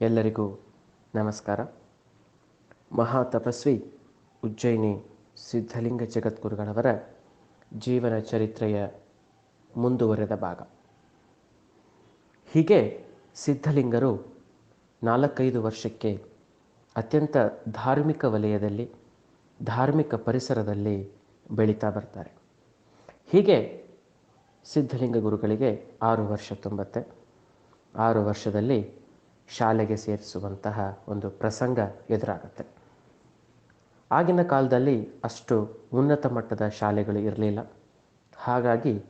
ಎಲ್ಲರಿಗೂ ನಮಸ್ಕಾರ. ಮಹಾ ತಪಸ್ವಿ ಉಜ್ಜಯಿನಿ ಸಿದ್ಧಲಿಂಗ ಜಗದ್ಗುರುಗಳವರ ಜೀವನ ಚರಿತ್ರೆಯ ಮುಂದುವರೆದ ಭಾಗ. ಹೀಗೆ ಸಿದ್ಧಲಿಂಗರು ನಾಲ್ಕೈದು ವರ್ಷಕ್ಕೆ ಅತ್ಯಂತ ಧಾರ್ಮಿಕ ವಲಯದಲ್ಲಿ, ಧಾರ್ಮಿಕ ಪರಿಸರದಲ್ಲಿ ಬೆಳೀತಾ ಬರ್ತಾರೆ. ಹೀಗೆ ಸಿದ್ಧಲಿಂಗ ಗುರುಗಳಿಗೆ ಆರು ವರ್ಷ ತುಂಬತ್ತೆ. ಆರು ವರ್ಷದಲ್ಲಿ ಶಾಲೆಗೆ ಸೇರಿಸುವಂತಹ ಒಂದು ಪ್ರಸಂಗ ಎದುರಾಗುತ್ತೆ. ಆಗಿನ ಕಾಲದಲ್ಲಿ ಅಷ್ಟು ಉನ್ನತ ಮಟ್ಟದ ಶಾಲೆಗಳು ಇರಲಿಲ್ಲ. ಹಾಗಾಗಿ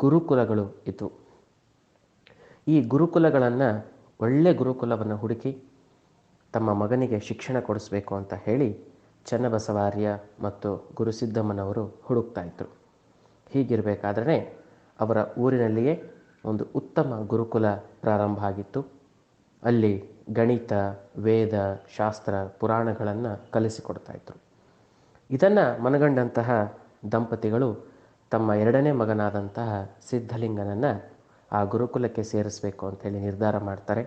ಗುರುಕುಲಗಳು ಇದ್ದವು ಈ ಗುರುಕುಲಗಳನ್ನು ಒಳ್ಳೆ ಗುರುಕುಲವನ್ನು ಹುಡುಕಿ ತಮ್ಮ ಮಗನಿಗೆ ಶಿಕ್ಷಣ ಕೊಡಿಸ್ಬೇಕು ಅಂತ ಹೇಳಿ ಚನ್ನಬಸವಾರ್ಯ ಮತ್ತು ಗುರುಸಿದ್ದಮ್ಮನವರು ಹುಡುಕ್ತಾ ಇದ್ದರು ಹೀಗಿರಬೇಕಾದ್ರೆ ಅವರ ಊರಿನಲ್ಲಿಯೇ ಒಂದು ಉತ್ತಮ ಗುರುಕುಲ ಪ್ರಾರಂಭ ಆಗಿತ್ತು. ಅಲ್ಲಿ ಗಣಿತ, ವೇದ, ಶಾಸ್ತ್ರ, ಪುರಾಣಗಳನ್ನು ಕಲಿಸಿಕೊಡ್ತಾ ಇದ್ದರು ಇದನ್ನು ಮನಗಂಡಂತಹ ದಂಪತಿಗಳು ತಮ್ಮ ಎರಡನೇ ಮಗನಾದಂತಹ ಸಿದ್ಧಲಿಂಗನನ್ನು ಆ ಗುರುಕುಲಕ್ಕೆ ಸೇರಿಸಬೇಕು ಅಂಥೇಳಿ ನಿರ್ಧಾರ ಮಾಡ್ತಾರೆ.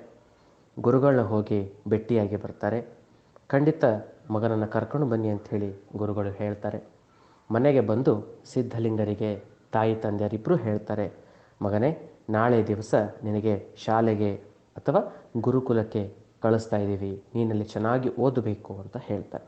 ಗುರುಗಳನ್ನ ಹೋಗಿ ಭೇಟಿಯಾಗಿ ಬರ್ತಾರೆ. ಖಂಡಿತ ಮಗನನ್ನು ಕರ್ಕೊಂಡು ಬನ್ನಿ ಅಂಥೇಳಿ ಗುರುಗಳು ಹೇಳ್ತಾರೆ. ಮನೆಗೆ ಬಂದು ಸಿದ್ಧಲಿಂಗರಿಗೆ ತಾಯಿ ತಂದೆಯರಿಬ್ಬರು ಹೇಳ್ತಾರೆ, ಮಗನೇ, ನಾಳೆ ದಿವಸ ನಿನಗೆ ಶಾಲೆಗೆ ಅಥವಾ ಗುರುಕುಲಕ್ಕೆ ಕಳಿಸ್ತಾ ಇದ್ದೀವಿ. ನೀನಲ್ಲಿ ಚೆನ್ನಾಗಿ ಓದಬೇಕು ಅಂತ ಹೇಳ್ತಾರೆ.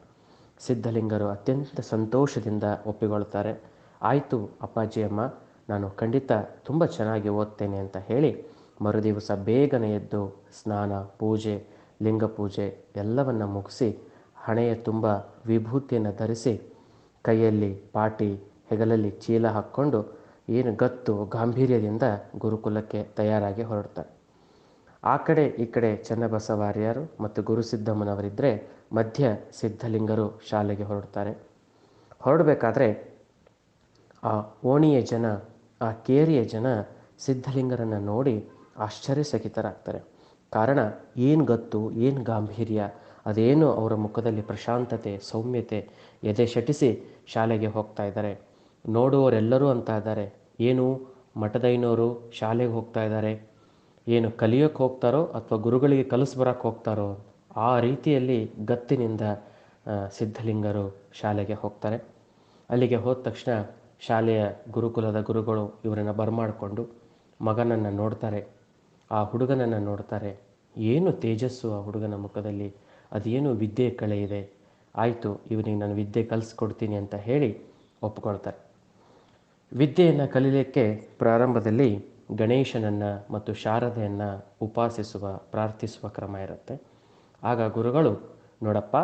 ಸಿದ್ಧಲಿಂಗರು ಅತ್ಯಂತ ಸಂತೋಷದಿಂದ ಒಪ್ಪಿಕೊಳ್ತಾರೆ. ಆಯಿತು ಅಪ್ಪಾಜಿ ಅಮ್ಮ ನಾನು ಖಂಡಿತ ತುಂಬ ಚೆನ್ನಾಗಿ ಓದ್ತೇನೆ ಅಂತ ಹೇಳಿ ಮರುದಿವಸ ಬೇಗನೆ ಎದ್ದು ಸ್ನಾನ, ಪೂಜೆ, ಲಿಂಗ ಪೂಜೆ ಎಲ್ಲವನ್ನು ಮುಗಿಸಿ ಹಣೆಯ ತುಂಬ ವಿಭೂತಿಯನ್ನು ಧರಿಸಿ ಕೈಯಲ್ಲಿ ಪಾಟಿ, ಹೆಗಲಲ್ಲಿ ಚೀಲ ಹಾಕ್ಕೊಂಡು ಏನು ಗತ್ತು, ಗಾಂಭೀರ್ಯದಿಂದ ಗುರುಕುಲಕ್ಕೆ ತಯಾರಾಗಿ ಹೊರಡ್ತಾರೆ. ಆ ಕಡೆ ಈ ಕಡೆ ಚನ್ನಬಸವಾರ್ಯರು ಮತ್ತು ಗುರುಸಿದ್ದಮ್ಮನವರಿದ್ದರೆ ಮಧ್ಯ ಸಿದ್ಧಲಿಂಗರು ಶಾಲೆಗೆ ಹೊರಡ್ತಾರೆ. ಹೊರಡಬೇಕಾದ್ರೆ ಆ ಓಣಿಯ ಜನ, ಆ ಕೇರಿಯ ಜನ ಸಿದ್ಧಲಿಂಗರನ್ನು ನೋಡಿ ಆಶ್ಚರ್ಯಚಕಿತರಾಗ್ತಾರೆ. ಕಾರಣ ಏನು ಗತ್ತು, ಏನು ಗಾಂಭೀರ್ಯ, ಅದೇನು ಅವರ ಮುಖದಲ್ಲಿ ಪ್ರಶಾಂತತೆ, ಸೌಮ್ಯತೆ, ಎದೆ ಶಟಿಸಿ ಶಾಲೆಗೆ ಹೋಗ್ತಾ ಇದ್ದಾರೆ. ನೋಡುವವರೆಲ್ಲರೂ ಅಂತ ಇದ್ದಾರೆ. ಏನು ಮಠದೈನವರು ಶಾಲೆಗೆ ಹೋಗ್ತಾ ಇದ್ದಾರೆ. ಏನು ಕಲಿಯೋಕ್ಕೆ ಹೋಗ್ತಾರೋ ಅಥವಾ ಗುರುಗಳಿಗೆ ಕಲಿಸ್ಬರಕ್ಕೆ ಹೋಗ್ತಾರೋ ಆ ರೀತಿಯಲ್ಲಿ ಗತ್ತಿನಿಂದ ಸಿದ್ಧಲಿಂಗರು ಶಾಲೆಗೆ ಹೋಗ್ತಾರೆ. ಅಲ್ಲಿಗೆ ಹೋದ ತಕ್ಷಣ ಶಾಲೆಯ ಗುರುಕುಲದ ಗುರುಗಳು ಇವರನ್ನು ಬರಮಾಡಿಕೊಂಡು ಮಗನನ್ನು ನೋಡ್ತಾರೆ. ಆ ಹುಡುಗನನ್ನು ನೋಡ್ತಾರೆ. ಏನು ತೇಜಸ್ಸು ಆ ಹುಡುಗನ ಮುಖದಲ್ಲಿ? ಅದೇನು ವಿದ್ಯೆ ಕಳೆ ಇದೆ? ಆಯಿತು, ಇವನಿಗೆ ನಾನು ವಿದ್ಯೆ ಕಲಿಸ್ಕೊಡ್ತೀನಿ ಅಂತ ಹೇಳಿ ಒಪ್ಕೊಳ್ತಾರೆ. ವಿದ್ಯೆಯನ್ನು ಕಲೀಲಿಕ್ಕೆ ಪ್ರಾರಂಭದಲ್ಲಿ ಗಣೇಶನನ್ನು ಮತ್ತು ಶಾರದೆಯನ್ನು ಉಪಾಸಿಸುವ, ಪ್ರಾರ್ಥಿಸುವ ಕ್ರಮ ಇರುತ್ತೆ. ಆಗ ಗುರುಗಳು, ನೋಡಪ್ಪ,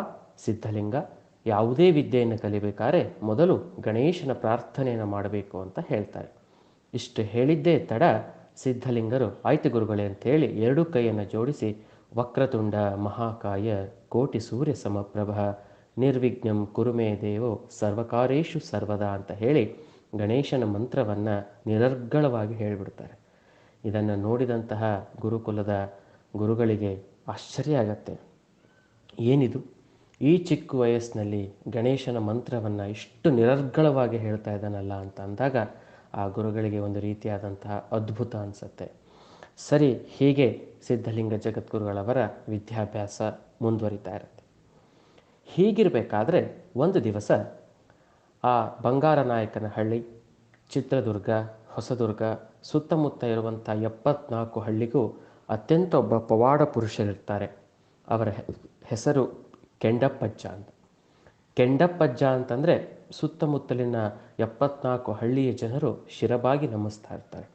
ಸಿದ್ಧಲಿಂಗ ಯಾವುದೇ ವಿದ್ಯೆಯನ್ನು ಕಲಿಬೇಕಾದ್ರೆ ಮೊದಲು ಗಣೇಶನ ಪ್ರಾರ್ಥನೆಯನ್ನು ಮಾಡಬೇಕು ಅಂತ ಹೇಳ್ತಾರೆ. ಇಷ್ಟು ಹೇಳಿದ್ದೇ ತಡ ಸಿದ್ಧಲಿಂಗರು, ಆಯ್ತು ಗುರುಗಳೇ ಅಂತೇಳಿ ಎರಡೂ ಕೈಯನ್ನು ಜೋಡಿಸಿ, ವಕ್ರತುಂಡ ಮಹಾಕಾಯ ಕೋಟಿ ಸೂರ್ಯ ಸಮಪ್ರಭ ನಿರ್ವಿಘ್ನಂ ಕುರುಮೇ ದೇವೋ ಸರ್ವಕಾರೇಶು ಸರ್ವದಾ ಅಂತ ಹೇಳಿ ಗಣೇಶನ ಮಂತ್ರವನ್ನು ನಿರರ್ಗಳವಾಗಿ ಹೇಳಿಬಿಡ್ತಾರೆ. ಇದನ್ನು ನೋಡಿದಂತಹ ಗುರುಕುಲದ ಗುರುಗಳಿಗೆ ಆಶ್ಚರ್ಯ ಆಗತ್ತೆ. ಏನಿದು? ಈ ಚಿಕ್ಕ ವಯಸ್ಸಿನಲ್ಲಿ ಗಣೇಶನ ಮಂತ್ರವನ್ನು ಇಷ್ಟು ನಿರರ್ಗಳವಾಗಿ ಹೇಳ್ತಾ ಇದ್ದಾನಲ್ಲ ಅಂತ ಅಂದಾಗ ಆ ಗುರುಗಳಿಗೆ ಒಂದು ರೀತಿಯಾದಂತಹ ಅದ್ಭುತ ಅನಿಸುತ್ತೆ. ಸರಿ, ಹೀಗೆ ಸಿದ್ಧಲಿಂಗ ಜಗದ್ಗುರುಗಳವರ ವಿದ್ಯಾಭ್ಯಾಸ ಮುಂದುವರಿತಾ ಇರುತ್ತೆ. ಹೀಗಿರಬೇಕಾದ್ರೆ ಒಂದು ದಿವಸ ಆ ಬಂಗಾರನಾಯಕನ ಹಳ್ಳಿ, ಚಿತ್ರದುರ್ಗ ಹೊಸದುರ್ಗ ಸುತ್ತಮುತ್ತ ಇರುವಂಥ ಎಪ್ಪತ್ನಾಲ್ಕು ಹಳ್ಳಿಗೂ ಅತ್ಯಂತ ಒಬ್ಬ ಪವಾಡ ಪುರುಷರಿರ್ತಾರೆ. ಅವರ ಹೆಸರು ಕೆಂಡಪ್ಪಜ್ಜ ಅಂತ. ಕೆಂಡಪ್ಪಜ್ಜ ಅಂತಂದರೆ ಸುತ್ತಮುತ್ತಲಿನ ಎಪ್ಪತ್ನಾಲ್ಕು ಹಳ್ಳಿಯ ಜನರು ಶಿರಬಾಗಿ ನಮಿಸ್ತಾ ಇರ್ತಾರೆ.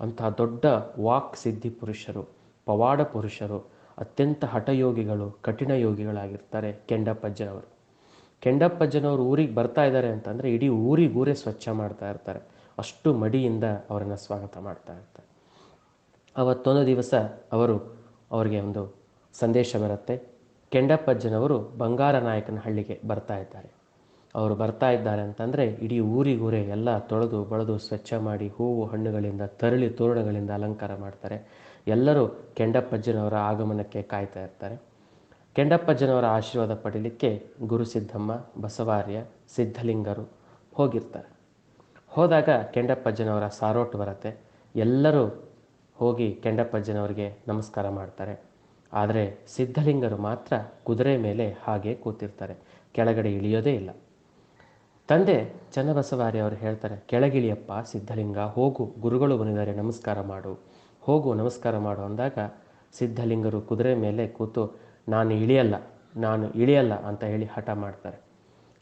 ಅಂತಹ ದೊಡ್ಡ ವಾಕ್ ಸಿದ್ಧಿ ಪುರುಷರು, ಪವಾಡ ಪುರುಷರು, ಅತ್ಯಂತ ಹಠಯೋಗಿಗಳು, ಕಠಿಣ ಯೋಗಿಗಳಾಗಿರ್ತಾರೆ ಕೆಂಡಪ್ಪಜ್ಜನವರು. ಕೆಂಡಪ್ಪಜ್ಜನವರು ಊರಿಗೆ ಬರ್ತಾ ಇದ್ದಾರೆ ಅಂತಂದರೆ ಇಡೀ ಊರಿಗೂರೇ ಸ್ವಚ್ಛ ಮಾಡ್ತಾ ಇರ್ತಾರೆ. ಅಷ್ಟು ಮಡಿಯಿಂದ ಅವರನ್ನು ಸ್ವಾಗತ ಮಾಡ್ತಾ ಇರ್ತಾರೆ. ಅವತ್ತೊಂದು ದಿವಸ ಅವರು ಅವರಿಗೆ ಒಂದು ಸಂದೇಶ ಬರುತ್ತೆ. ಕೆಂಡಪ್ಪಜ್ಜನವರು ಬಂಗಾರ ನಾಯಕನ ಹಳ್ಳಿಗೆ ಬರ್ತಾ ಇದ್ದಾರೆ. ಅವರು ಬರ್ತಾ ಇದ್ದಾರೆ ಅಂತಂದರೆ ಇಡೀ ಊರಿಗೂರೇ ಎಲ್ಲ ತೊಳೆದು ಬಳದು ಸ್ವಚ್ಛ ಮಾಡಿ ಹೂವು ಹಣ್ಣುಗಳಿಂದ ತರಳಿ ತೋರಣಗಳಿಂದ ಅಲಂಕಾರ ಮಾಡ್ತಾರೆ. ಎಲ್ಲರೂ ಕೆಂಡಪ್ಪಜ್ಜನವರ ಆಗಮನಕ್ಕೆ ಕಾಯ್ತಾ ಇರ್ತಾರೆ. ಕೆಂಡಪ್ಪಜ್ಜನವರ ಆಶೀರ್ವಾದ ಪಡೀಲಿಕ್ಕೆ ಗುರುಸಿದ್ದಮ್ಮ ಬಸವಾರ್ಯ, ಸಿದ್ಧಲಿಂಗರು ಹೋಗಿರ್ತಾರೆ. ಹೋದಾಗ ಕೆಂಡಪ್ಪಜ್ಜನವರ ಸಾರೋಟು ಬರುತ್ತೆ. ಎಲ್ಲರೂ ಹೋಗಿ ಕೆಂಡಪ್ಪಜ್ಜನವರಿಗೆ ನಮಸ್ಕಾರ ಮಾಡ್ತಾರೆ. ಆದರೆ ಸಿದ್ಧಲಿಂಗರು ಮಾತ್ರ ಕುದುರೆ ಮೇಲೆ ಹಾಗೆ ಕೂತಿರ್ತಾರೆ. ಕೆಳಗಡೆ ಇಳಿಯೋದೇ ಇಲ್ಲ. ತಂದೆ ಚನ್ನಬಸವಾರಿ ಅವರು ಹೇಳ್ತಾರೆ, ಕೆಳಗಿಳಿಯಪ್ಪ, ಸಿದ್ಧಲಿಂಗ, ಹೋಗು, ಗುರುಗಳು ಬಂದಿದ್ದಾರೆ, ನಮಸ್ಕಾರ ಮಾಡು. ಹೋಗು, ನಮಸ್ಕಾರ ಮಾಡು ಅಂದಾಗ ಸಿದ್ಧಲಿಂಗರು ಕುದುರೆ ಮೇಲೆ ಕೂತು, ನಾನು ಇಳಿಯಲ್ಲ ನಾನು ಇಳಿಯಲ್ಲ ಅಂತ ಹೇಳಿ ಹಠ ಮಾಡ್ತಾರೆ.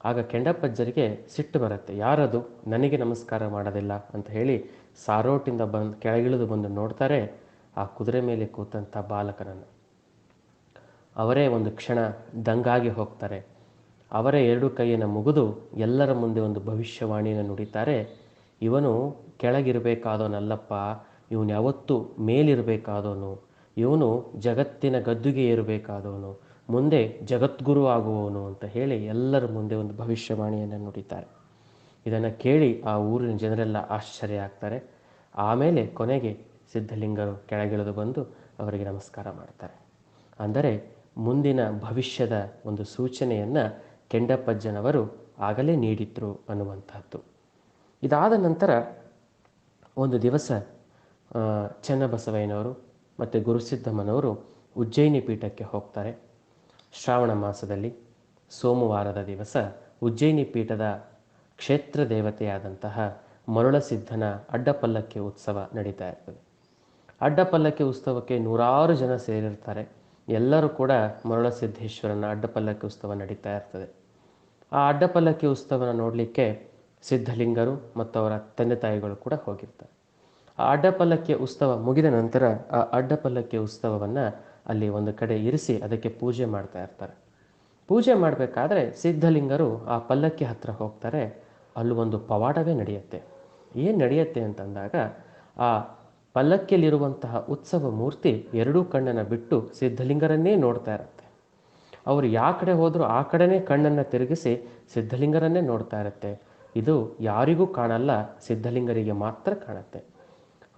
ಆಗ ಕೆಂಡಪ್ಪಜ್ಜರಿಗೆ ಸಿಟ್ಟು ಬರುತ್ತೆ. ಯಾರದು? ನನಗೆ ನಮಸ್ಕಾರ ಮಾಡೋದಿಲ್ಲ ಅಂತ ಹೇಳಿ ಸಾರೋಟಿಂದ ಬಂದು ಕೆಳಗಿಳಿದು ಬಂದು ನೋಡ್ತಾರೆ ಆ ಕುದುರೆ ಮೇಲೆ ಕೂತಂಥ ಬಾಲಕನನ್ನು. ಅವರೇ ಒಂದು ಕ್ಷಣ ದಂಗಾಗಿ ಹೋಗ್ತಾರೆ. ಅವರೇ ಎರಡು ಕೈಯನ್ನು ಮುಗಿದು ಎಲ್ಲರ ಮುಂದೆ ಒಂದು ಭವಿಷ್ಯವಾಣಿಯನ್ನು ನುಡಿತಾರೆ. ಇವನು ಕೆಳಗಿರಬೇಕಾದವನಲ್ಲಪ್ಪ, ಇವನು ಯಾವತ್ತೂ ಮೇಲಿರಬೇಕಾದವನು, ಇವನು ಜಗತ್ತಿನ ಗದ್ದುಗೆ ಏರಬೇಕಾದವನು ಮುಂದೆ ಜಗದ್ಗುರು ಆಗುವವನು ಅಂತ ಹೇಳಿ ಎಲ್ಲರ ಮುಂದೆ ಒಂದು ಭವಿಷ್ಯವಾಣಿಯನ್ನು ನುಡಿತಾರೆ. ಇದನ್ನು ಕೇಳಿ ಆ ಊರಿನ ಜನರೆಲ್ಲ ಆಶ್ಚರ್ಯ ಆಗ್ತಾರೆ. ಆಮೇಲೆ ಕೊನೆಗೆ ಸಿದ್ಧಲಿಂಗರು ಕೆಳಗಿಳಿದು ಬಂದು ಅವರಿಗೆ ನಮಸ್ಕಾರ ಮಾಡ್ತಾರೆ. ಅಂದರೆ ಮುಂದಿನ ಭವಿಷ್ಯದ ಒಂದು ಸೂಚನೆಯನ್ನು ಕೆಂಡಪ್ಪಜ್ಜನವರು ಆಗಲೇ ನೀಡಿದ್ರು ಅನ್ನುವಂಥದ್ದು ಇದಾದ ನಂತರ ಒಂದು ದಿವಸ ಚನ್ನಬಸವಯ್ಯನವರು ಮತ್ತು ಗುರುಸಿದ್ದಮ್ಮನವರು ಉಜ್ಜಯಿನಿ ಪೀಠಕ್ಕೆ ಹೋಗ್ತಾರೆ. ಶ್ರಾವಣ ಮಾಸದಲ್ಲಿ ಸೋಮವಾರದ ದಿವಸ ಉಜ್ಜಯಿನಿ ಪೀಠದ ಕ್ಷೇತ್ರ ದೇವತೆಯಾದಂತಹ ಮರುಳಸಿದ್ಧನ ಅಡ್ಡಪಲ್ಲಕ್ಕಿ ಉತ್ಸವ ನಡೀತಾ ಇರ್ತದೆ. ಅಡ್ಡಪಲ್ಲಕ್ಕಿ ಉತ್ಸವಕ್ಕೆ ನೂರಾರು ಜನ ಸೇರಿರ್ತಾರೆ. ಎಲ್ಲರೂ ಕೂಡ ಮರುಳಸಿದ್ದೇಶ್ವರನ ಅಡ್ಡಪಲ್ಲಕ್ಕಿ ಉತ್ಸವ ನಡೀತಾ ಇರ್ತದೆ. ಆ ಅಡ್ಡಪಲ್ಲಕ್ಕಿ ಉತ್ಸವನ ನೋಡಲಿಕ್ಕೆ ಸಿದ್ಧಲಿಂಗರು ಮತ್ತು ಅವರ ತಂದೆ ತಾಯಿಗಳು ಕೂಡ ಹೋಗಿರ್ತಾರೆ. ಆ ಅಡ್ಡಪಲ್ಲಕ್ಕಿಯ ಉತ್ಸವ ಮುಗಿದ ನಂತರ ಆ ಅಡ್ಡಪಲ್ಲಕ್ಕಿಯ ಉತ್ಸವವನ್ನು ಅಲ್ಲಿ ಒಂದು ಕಡೆ ಇರಿಸಿ ಅದಕ್ಕೆ ಪೂಜೆ ಮಾಡ್ತಾ ಇರ್ತಾರೆ. ಪೂಜೆ ಮಾಡಬೇಕಾದ್ರೆ ಸಿದ್ಧಲಿಂಗರು ಆ ಪಲ್ಲಕ್ಕಿ ಹತ್ರ ಹೋಗ್ತಾರೆ. ಅಲ್ಲಿ ಒಂದು ಪವಾಡವೇ ನಡೆಯುತ್ತೆ. ಏನು ನಡೆಯುತ್ತೆ ಅಂತಂದಾಗ ಆ ಪಲ್ಲಕ್ಕಿಯಲ್ಲಿರುವಂತಹ ಉತ್ಸವ ಮೂರ್ತಿ ಎರಡೂ ಕಣ್ಣನ್ನು ಬಿಟ್ಟು ಸಿದ್ಧಲಿಂಗರನ್ನೇ ನೋಡ್ತಾ ಇರುತ್ತೆ. ಅವರು ಯಾವ ಕಡೆ ಹೋದರೂ ಆ ಕಡೆನೇ ಕಣ್ಣನ್ನು ತಿರುಗಿಸಿ ಸಿದ್ಧಲಿಂಗರನ್ನೇ ನೋಡ್ತಾ ಇರುತ್ತೆ. ಇದು ಯಾರಿಗೂ ಕಾಣಲ್ಲ, ಸಿದ್ಧಲಿಂಗರಿಗೆ ಮಾತ್ರ ಕಾಣುತ್ತೆ.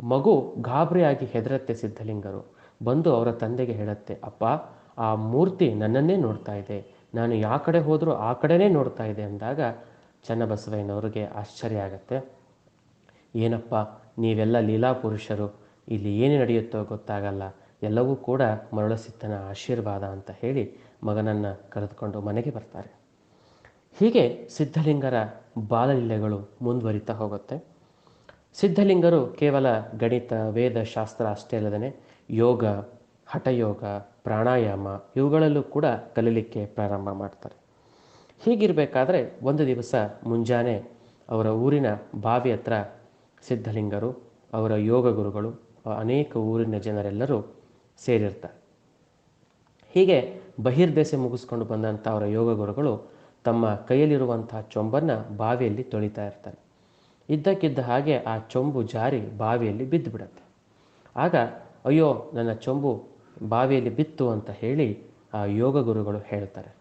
ಮಗು ಗಾಬರಿಯಾಗಿ ಹೆದರತ್ತೆ ಸಿದ್ಧಲಿಂಗರು. ಬಂದು ಅವರ ತಂದೆಗೆ ಹೇಳುತ್ತೆ, ಅಪ್ಪ, ಆ ಮೂರ್ತಿ ನನ್ನನ್ನೇ ನೋಡ್ತಾ ಇದೆ. ನಾನು ಯಾವ ಕಡೆ ಹೋದರೂ ಆ ಕಡೆನೇ ನೋಡ್ತಾ ಇದೆ ಅಂದಾಗ ಚನ್ನಬಸವಯ್ಯನವ್ರಿಗೆ ಆಶ್ಚರ್ಯ ಆಗತ್ತೆ. ಏನಪ್ಪ, ನೀವೆಲ್ಲ ಲೀಲಾ ಪುರುಷರು. ಇಲ್ಲಿ ಏನು ನಡೆಯುತ್ತೋ ಗೊತ್ತಾಗಲ್ಲ. ಎಲ್ಲವೂ ಕೂಡ ಮರುಳಸಿತ್ತನ ಆಶೀರ್ವಾದ ಅಂತ ಹೇಳಿ ಮಗನನ್ನು ಕರೆದುಕೊಂಡು ಮನೆಗೆ ಬರ್ತಾರೆ. ಹೀಗೆ ಸಿದ್ಧಲಿಂಗರ ಬಾಲಲೀಲೆಗಳು ಮುಂದುವರಿತಾ ಹೋಗುತ್ತೆ. ಸಿದ್ಧಲಿಂಗರು ಕೇವಲ ಗಣಿತ, ವೇದ, ಶಾಸ್ತ್ರ ಅಷ್ಟೇ ಅಲ್ಲದೇ ಯೋಗ, ಹಠಯೋಗ, ಪ್ರಾಣಾಯಾಮ ಇವುಗಳಲ್ಲೂ ಕೂಡ ಕಲೀಲಿಕ್ಕೆ ಪ್ರಾರಂಭ ಮಾಡ್ತಾರೆ. ಹೀಗಿರಬೇಕಾದ್ರೆ ಒಂದು ದಿವಸ ಮುಂಜಾನೆ ಅವರ ಊರಿನ ಬಾವಿ ಹತ್ರ ಸಿದ್ಧಲಿಂಗರು, ಅವರ ಯೋಗ ಗುರುಗಳು, ಅನೇಕ ಊರಿನ ಜನರೆಲ್ಲರೂ ಸೇರಿರ್ತಾರೆ. ಹೀಗೆ ಬಹಿರ್ದೆಸೆ ಮುಗಿಸ್ಕೊಂಡು ಬಂದಂಥ ಅವರ ಯೋಗ ಗುರುಗಳು ತಮ್ಮ ಕೈಯಲ್ಲಿರುವಂತಹ ಚೊಂಬನ್ನು ಬಾವಿಯಲ್ಲಿ ತೊಳಿತಾ ಇರ್ತಾರೆ. ಇದ್ದಕ್ಕಿದ್ದ ಹಾಗೆ ಆ ಚೊಂಬು ಜಾರಿ ಬಾವಿಯಲ್ಲಿ ಬಿದ್ದು ಬಿಡುತ್ತೆ ಆಗ ಅಯ್ಯೋ, ನನ್ನ ಚೊಂಬು ಬಾವಿಯಲ್ಲಿ ಬಿತ್ತು ಅಂತ ಹೇಳಿ ಆ ಯೋಗ ಗುರುಗಳು ಹೇಳ್ತಾರೆ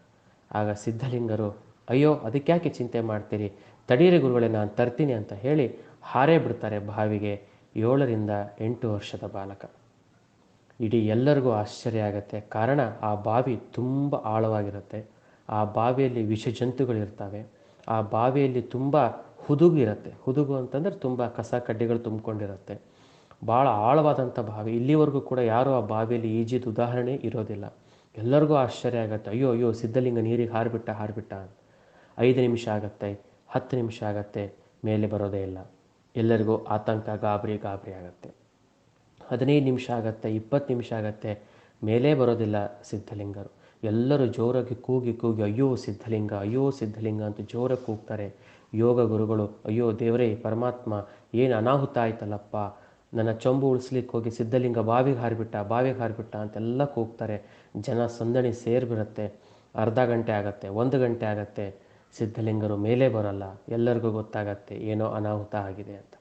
ಆಗ ಸಿದ್ಧಲಿಂಗರು, ಅಯ್ಯೋ ಅದಕ್ಕ್ಯಾಕೆ ಚಿಂತೆ ಮಾಡ್ತೀರಿ? ತಡೀರಿ ಗುರುಗಳೇ, ನಾನು ತರ್ತೀನಿ ಅಂತ ಹೇಳಿ ಹಾರೇ ಬಿಡ್ತಾರೆ ಬಾವಿಗೆ ಏಳರಿಂದ ಎಂಟು ವರ್ಷದ ಬಾಲಕ. ಇಡೀ ಎಲ್ಲರಿಗೂ ಆಶ್ಚರ್ಯ ಆಗುತ್ತೆ. ಕಾರಣ, ಆ ಬಾವಿ ತುಂಬ ಆಳವಾಗಿರುತ್ತೆ. ಆ ಬಾವಿಯಲ್ಲಿ ವಿಷಜಂತುಗಳಿರ್ತವೆ ಆ ಬಾವಿಯಲ್ಲಿ ತುಂಬ ಹುದುಗು ಇರುತ್ತೆ. ಹುದುಗು ಅಂತಂದರೆ ತುಂಬ ಕಸ ಕಡ್ಡಿಗಳು ತುಂಬಿಕೊಂಡಿರುತ್ತೆ. ಭಾಳ ಆಳವಾದಂಥ ಬಾವಿ ಇಲ್ಲಿವರೆಗೂ ಕೂಡ ಯಾರೂ ಆ ಬಾವಿಯಲ್ಲಿ ಈಜಿದ ಉದಾಹರಣೆ ಇರೋದಿಲ್ಲ. ಎಲ್ಲರಿಗೂ ಆಶ್ಚರ್ಯ ಆಗುತ್ತೆ. ಅಯ್ಯೋ ಅಯ್ಯೋ, ಸಿದ್ಧಲಿಂಗ ನೀರಿಗೆ ಹಾರಿಬಿಟ್ಟ ಹಾರಿಬಿಟ್ಟ ಅಂತ. ಐದು ನಿಮಿಷ ಆಗತ್ತೆ, ಹತ್ತು ನಿಮಿಷ ಆಗತ್ತೆ, ಮೇಲೆ ಬರೋದೇ ಇಲ್ಲ. ಎಲ್ಲರಿಗೂ ಆತಂಕ, ಗಾಬರಿ ಗಾಬರಿ ಆಗತ್ತೆ. ಹದಿನೈದು ನಿಮಿಷ ಆಗತ್ತೆ, ಇಪ್ಪತ್ತು ನಿಮಿಷ ಆಗತ್ತೆ, ಮೇಲೆ ಬರೋದಿಲ್ಲ ಸಿದ್ಧಲಿಂಗರು. ಎಲ್ಲರೂ ಜೋರಾಗಿ ಕೂಗಿ ಕೂಗಿ, ಅಯ್ಯೋ, ಸಿದ್ಧಲಿಂಗ ಅಯ್ಯೋ, ಸಿದ್ಧಲಿಂಗ ಅಂತ ಜೋರಾಗಿ ಕೂಗ್ತಾರೆ. ಯೋಗ ಗುರುಗಳು, ಅಯ್ಯೋ, ದೇವರೇ, ಪರಮಾತ್ಮ, ಏನು ಅನಾಹುತ ಆಯ್ತಲ್ಲಪ್ಪ? ನನ್ನ ಚೊಂಬು ಉಳಿಸ್ಲಿಕ್ಕೆ ಹೋಗಿ ಸಿದ್ಧಲಿಂಗ ಬಾವಿಗೆ ಹಾರಿಬಿಟ್ಟ ಬಾವಿಗೆ ಹಾರಿಬಿಟ್ಟ ಅಂತೆಲ್ಲ ಕೂಗ್ತಾರೆ. ಜನ ಸಂದಣಿ ಸೇರಿಬಿಡುತ್ತೆ. ಅರ್ಧ ಗಂಟೆ ಆಗತ್ತೆ, ಒಂದು ಗಂಟೆ ಆಗತ್ತೆ. ಸಿದ್ಧಲಿಂಗರು ಮೇಲೆ ಬರಲ್ಲ. ಎಲ್ಲರಿಗೂ ಗೊತ್ತಾಗತ್ತೆ, ಏನೋ ಅನಾಹುತ ಆಗಿದೆ ಅಂತ.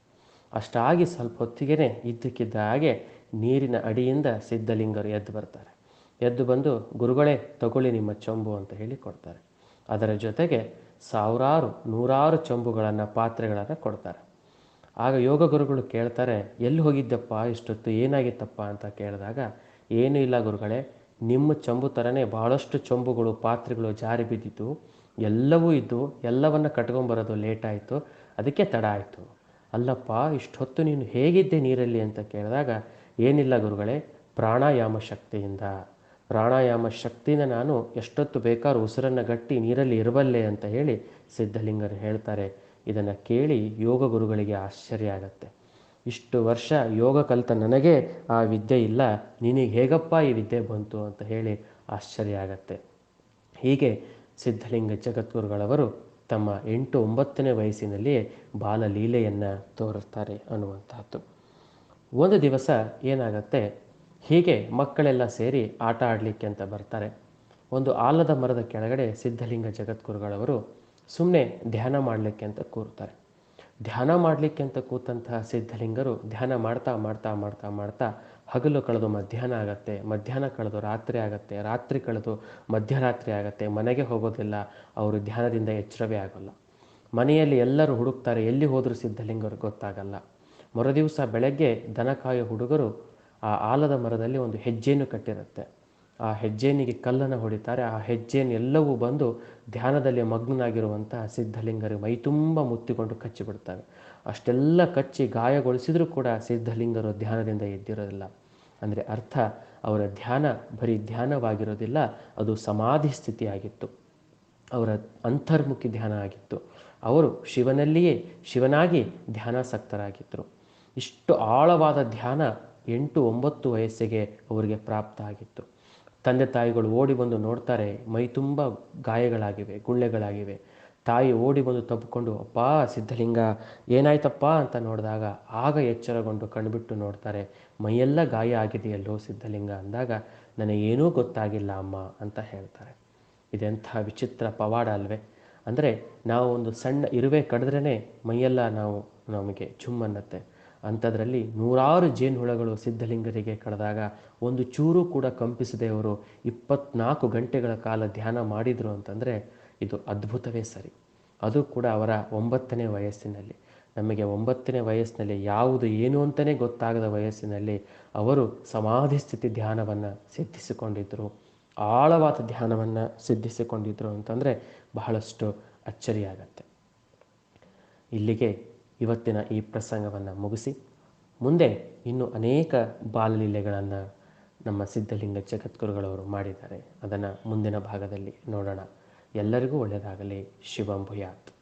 ಅಷ್ಟಾಗಿ ಸ್ವಲ್ಪ ಹೊತ್ತಿಗೆ ಇದ್ದಕ್ಕಿದ್ದ ಹಾಗೆ ನೀರಿನ ಅಡಿಯಿಂದ ಸಿದ್ಧಲಿಂಗರು ಎದ್ದು ಬರ್ತಾರೆ. ಎದ್ದು ಬಂದು, ಗುರುಗಳೇ, ತಗೊಳ್ಳಿ ನಿಮ್ಮ ಚೊಂಬು ಅಂತ ಹೇಳಿ ಕೊಡ್ತಾರೆ. ಅದರ ಜೊತೆಗೆ ಸಾವಿರಾರು, ನೂರಾರು ಚೊಂಬುಗಳನ್ನು ಪಾತ್ರೆಗಳನ್ನು ಕೊಡ್ತಾರೆ. ಆಗ ಯೋಗ ಗುರುಗಳು ಕೇಳ್ತಾರೆ, ಎಲ್ಲಿ ಹೋಗಿದ್ದಪ್ಪ? ಇಷ್ಟೊತ್ತು ಏನಾಗಿತ್ತಪ್ಪ? ಅಂತ ಕೇಳಿದಾಗ, ಏನೂ ಇಲ್ಲ ಗುರುಗಳೇ, ನಿಮ್ಮ ಚಂಬು ಥರನೇ ಭಾಳಷ್ಟು ಚೊಂಬುಗಳು, ಪಾತ್ರೆಗಳು ಜಾರಿ ಬಿದ್ದಿತ್ತು ಎಲ್ಲವೂ ಇದ್ದು, ಎಲ್ಲವನ್ನು ಕಟ್ಕೊಂಬರೋದು ಲೇಟ್ ಆಯಿತು, ಅದಕ್ಕೆ ತಡ ಆಯಿತು. ಅಲ್ಲಪ್ಪ, ಇಷ್ಟೊತ್ತು ನೀನು ಹೇಗಿದ್ದೆ ನೀರಲ್ಲಿ? ಅಂತ ಕೇಳಿದಾಗ, ಏನಿಲ್ಲ ಗುರುಗಳೇ, ಪ್ರಾಣಾಯಾಮ ಶಕ್ತಿಯಿಂದ. ಪ್ರಾಣಾಯಾಮ ಶಕ್ತಿನ ನಾನು ಎಷ್ಟೊತ್ತು ಬೇಕಾದ್ರೂ ಉಸಿರನ್ನು ಗಟ್ಟಿ ನೀರಲ್ಲಿ ಇರಬಲ್ಲೆ ಅಂತ ಹೇಳಿ ಸಿದ್ಧಲಿಂಗರು ಹೇಳ್ತಾರೆ. ಇದನ್ನು ಕೇಳಿ ಯೋಗ ಗುರುಗಳಿಗೆ ಆಶ್ಚರ್ಯ ಆಗತ್ತೆ. ಇಷ್ಟು ವರ್ಷ ಯೋಗ ಕಲಿತ ನನಗೆ ಆ ವಿದ್ಯೆ ಇಲ್ಲ, ನಿನಗೆ ಹೇಗಪ್ಪ ಈ ವಿದ್ಯೆ ಬಂತು ಅಂತ ಹೇಳಿ ಆಶ್ಚರ್ಯ ಆಗತ್ತೆ. ಹೀಗೆ ಸಿದ್ಧಲಿಂಗ ಜಗದ್ಗುರುಗಳವರು ತಮ್ಮ ಎಂಟು ಒಂಬತ್ತನೇ ವಯಸ್ಸಿನಲ್ಲಿಯೇ ಬಾಲಲೀಲೆಯನ್ನು ತೋರಿಸ್ತಾರೆ ಅನ್ನುವಂತಹದ್ದು ಒಂದು ದಿವಸ ಏನಾಗತ್ತೆ, ಹೀಗೆ ಮಕ್ಕಳೆಲ್ಲ ಸೇರಿ ಆಟ ಆಡಲಿಕ್ಕೆ ಅಂತ ಬರ್ತಾರೆ. ಒಂದು ಆಲದ ಮರದ ಕೆಳಗಡೆ ಸಿದ್ಧಲಿಂಗ ಜಗದ್ಗುರುಗಳವರು ಸುಮ್ಮನೆ ಧ್ಯಾನ ಮಾಡಲಿಕ್ಕೆ ಅಂತ ಕೂರ್ತಾರೆ. ಧ್ಯಾನ ಮಾಡಲಿಕ್ಕೆ ಅಂತ ಕೂತಂತಹ ಸಿದ್ಧಲಿಂಗರು ಧ್ಯಾನ ಮಾಡ್ತಾ ಮಾಡ್ತಾ ಮಾಡ್ತಾ ಮಾಡ್ತಾ ಹಗಲು ಕಳೆದು ಮಧ್ಯಾಹ್ನ ಆಗತ್ತೆ, ಮಧ್ಯಾಹ್ನ ಕಳೆದು ರಾತ್ರಿ ಆಗತ್ತೆ, ರಾತ್ರಿ ಕಳೆದು ಮಧ್ಯರಾತ್ರಿ ಆಗತ್ತೆ, ಮನೆಗೆ ಹೋಗೋದಿಲ್ಲ, ಅವರು ಧ್ಯಾನದಿಂದ ಎಚ್ಚರವೇ ಆಗೋಲ್ಲ. ಮನೆಯಲ್ಲಿ ಎಲ್ಲರೂ ಹುಡುಕ್ತಾರೆ, ಎಲ್ಲಿ ಹೋದರೂ ಸಿದ್ಧಲಿಂಗರು ಗೊತ್ತಾಗಲ್ಲ. ಮರುದಿವಸ ಬೆಳಗ್ಗೆ ದನಕಾಯ ಹುಡುಗರು ಆ ಆಲದ ಮರದಲ್ಲಿ ಒಂದು ಹೆಜ್ಜೆಯನ್ನು ಕಟ್ಟಿರುತ್ತೆ. ಆ ಹೆಜ್ಜೆನಿಗೆ ಕಲ್ಲನ್ನು ಹೊಡಿತಾರೆ. ಆ ಹೆಜ್ಜೆಯನ್ನು ಎಲ್ಲವೂ ಬಂದು ಧ್ಯಾನದಲ್ಲಿ ಮಗ್ನಾಗಿರುವಂಥ ಸಿದ್ಧಲಿಂಗರು ಮೈ ತುಂಬ ಮುತ್ತಿಕೊಂಡು ಕಚ್ಚಿಬಿಡ್ತವೆ ಅಷ್ಟೆಲ್ಲ ಕಚ್ಚಿ ಗಾಯಗೊಳಿಸಿದರೂ ಕೂಡ ಸಿದ್ಧಲಿಂಗರು ಧ್ಯಾನದಿಂದ ಎದ್ದಿರೋದಿಲ್ಲ. ಅಂದರೆ ಅರ್ಥ, ಅವರ ಧ್ಯಾನ ಬರೀ ಧ್ಯಾನವಾಗಿರೋದಿಲ್ಲ, ಅದು ಸಮಾಧಿ ಸ್ಥಿತಿಯಾಗಿತ್ತು. ಅವರ ಅಂತರ್ಮುಖಿ ಧ್ಯಾನ ಆಗಿತ್ತು. ಅವರು ಶಿವನಲ್ಲಿಯೇ, ಶಿವನಾಗಿ ಧ್ಯಾನಾಸಕ್ತರಾಗಿದ್ದರು ಇಷ್ಟು ಆಳವಾದ ಧ್ಯಾನ ಎಂಟು ಒಂಬತ್ತು ವಯಸ್ಸಿಗೆ ಅವರಿಗೆ ಪ್ರಾಪ್ತ ಆಗಿತ್ತು. ತಂದೆ ತಾಯಿಗಳು ಓಡಿ ಬಂದು ನೋಡ್ತಾರೆ, ಮೈ ತುಂಬ ಗಾಯಗಳಾಗಿವೆ, ಗುಳ್ಳೆಗಳಾಗಿವೆ. ತಾಯಿ ಓಡಿ ಬಂದು ತಬ್ಬಿಕೊಂಡು ಅಪ್ಪ, ಸಿದ್ಧಲಿಂಗ, ಏನಾಯ್ತಪ್ಪ? ಅಂತ ನೋಡಿದಾಗ ಆಗ ಎಚ್ಚರಗೊಂಡು ಕಣ್ಬಿಟ್ಟು ನೋಡ್ತಾರೆ, ಮೈಯೆಲ್ಲ ಗಾಯ ಆಗಿದೆಯಲ್ಲೋ ಸಿದ್ಧಲಿಂಗ? ಅಂದಾಗ ನನಗೇನೂ ಗೊತ್ತಾಗಿಲ್ಲ ಅಮ್ಮ, ಅಂತ ಹೇಳ್ತಾರೆ. ಇದೆಂಥ ವಿಚಿತ್ರ ಪವಾಡ ಅಲ್ವೇ? ಅಂದರೆ ನಾವು ಒಂದು ಸಣ್ಣ ಇರುವೆ ಕಡಿದ್ರೇ ಮೈಯೆಲ್ಲ ನಾವು ನಮಗೆ ಚುಮ್ ಅನ್ನತ್ತೆ. ಅಂಥದ್ರಲ್ಲಿ ನೂರಾರು ಜೇನುಹುಳಗಳು ಸಿದ್ಧಲಿಂಗರಿಗೆ ಕಳೆದಾಗ ಒಂದು ಚೂರು ಕೂಡ ಕಂಪಿಸದೆ ಅವರು ಇಪ್ಪತ್ನಾಲ್ಕು ಗಂಟೆಗಳ ಕಾಲ ಧ್ಯಾನ ಮಾಡಿದರು ಅಂತಂದರೆ ಇದು ಅದ್ಭುತವೇ ಸರಿ. ಅದು ಕೂಡ ಅವರ ಒಂಬತ್ತನೇ ವಯಸ್ಸಿನಲ್ಲಿ. ನಮಗೆ ಒಂಬತ್ತನೇ ವಯಸ್ಸಿನಲ್ಲಿ ಯಾವುದು ಏನು ಅಂತಲೇ ಗೊತ್ತಾಗದ ವಯಸ್ಸಿನಲ್ಲಿ ಅವರು ಸಮಾಧಿ ಸ್ಥಿತಿ ಧ್ಯಾನವನ್ನು ಸಿದ್ಧಿಸಿಕೊಂಡಿದ್ದರು ಆಳವಾದ ಧ್ಯಾನವನ್ನು ಸಿದ್ಧಿಸಿಕೊಂಡಿದ್ದರು ಅಂತಂದರೆ ಬಹಳಷ್ಟು ಅಚ್ಚರಿಯಾಗತ್ತೆ. ಇಲ್ಲಿಗೆ ಇವತ್ತಿನ ಈ ಪ್ರಸಂಗವನ್ನು ಮುಗಿಸಿ, ಮುಂದೆ ಇನ್ನೂ ಅನೇಕ ಬಾಲಲೀಲೆಗಳನ್ನು ನಮ್ಮ ಸಿದ್ಧಲಿಂಗ ಜಗದ್ಗುರುಗಳವರು ಮಾಡಿದ್ದಾರೆ. ಅದನ್ನು ಮುಂದಿನ ಭಾಗದಲ್ಲಿ ನೋಡೋಣ. ಎಲ್ಲರಿಗೂ ಒಳ್ಳೆಯದಾಗಲಿ ಶಿವಂ ಭೂಯಾತ್.